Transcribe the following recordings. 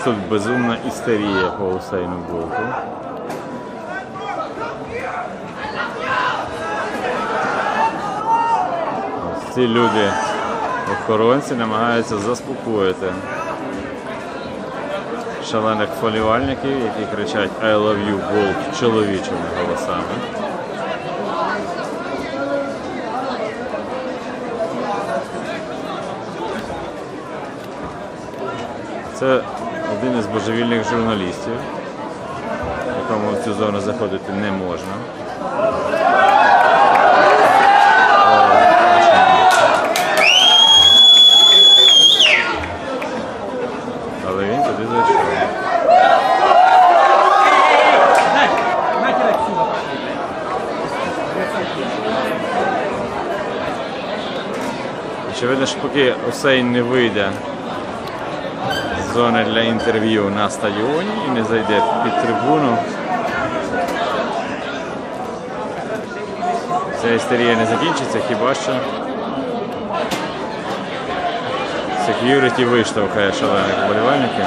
нас тут безумна істерія по Усейну Болту. Ось Ці люди, охоронці, намагаються заспокоїти шалених фолівальників, які кричать I love you Bolt чоловічими голосами. Це один із божевільних журналістів, якому в цю зону заходити не можна. Але він туди зайшов. Очевидно, що поки Осейн не вийде для інтерв'ю на стадіоні і не зайде під трибуну. Ця істерія не закінчиться, хіба що сек'юріті виштовхає шалених вболівальників.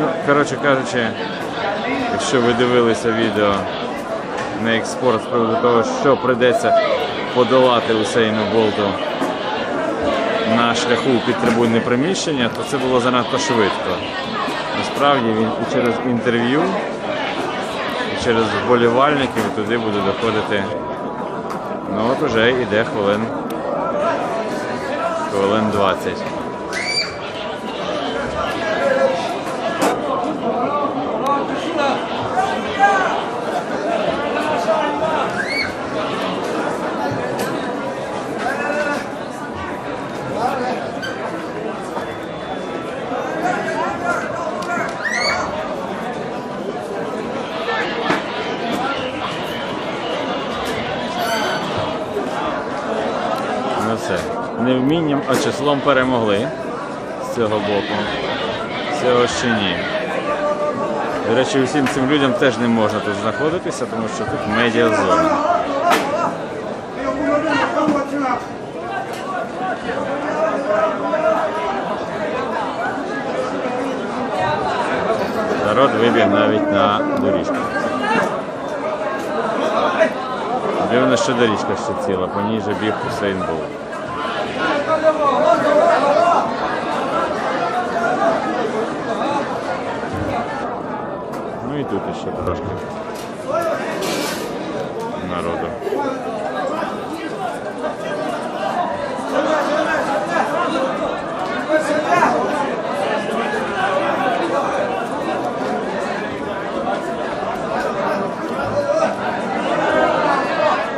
Ну, коротше кажучи, якщо ви дивилися відео на експорт з приводу того, що прийдеться подолати Усейну Болту на шляху під трибунне приміщення, то це було занадто швидко. Насправді він і через інтерв'ю, і через вболівальників туди буде доходити. Ну от уже йде хвилин. Хвилин 20. Ну все. Не вмінням, а числом перемогли з цього боку. Цього ще ні. До речі, усім цим людям теж не можна тут знаходитися, тому що тут медіазона. Народ вибіг навіть на доріжку. Дивно, що доріжка ще ціла, по ній же біг Хусейн був. Ну і тут ще трошки народу.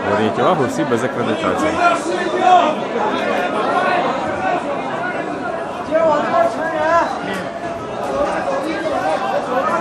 Зверніть увагу, всі без акредитації.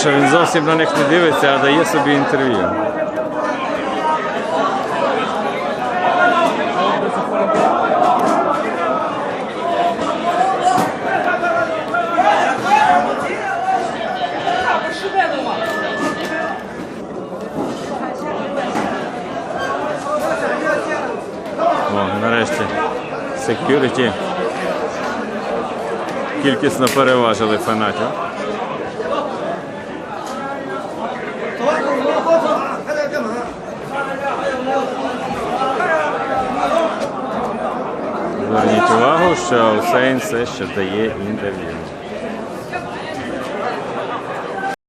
Що він зовсім на них не дивиться, а дає собі інтерв'ю. О, нарешті security кількісно переважили фанатів. Зверніть увагу, що Усейн все ще дає інтерв'ю.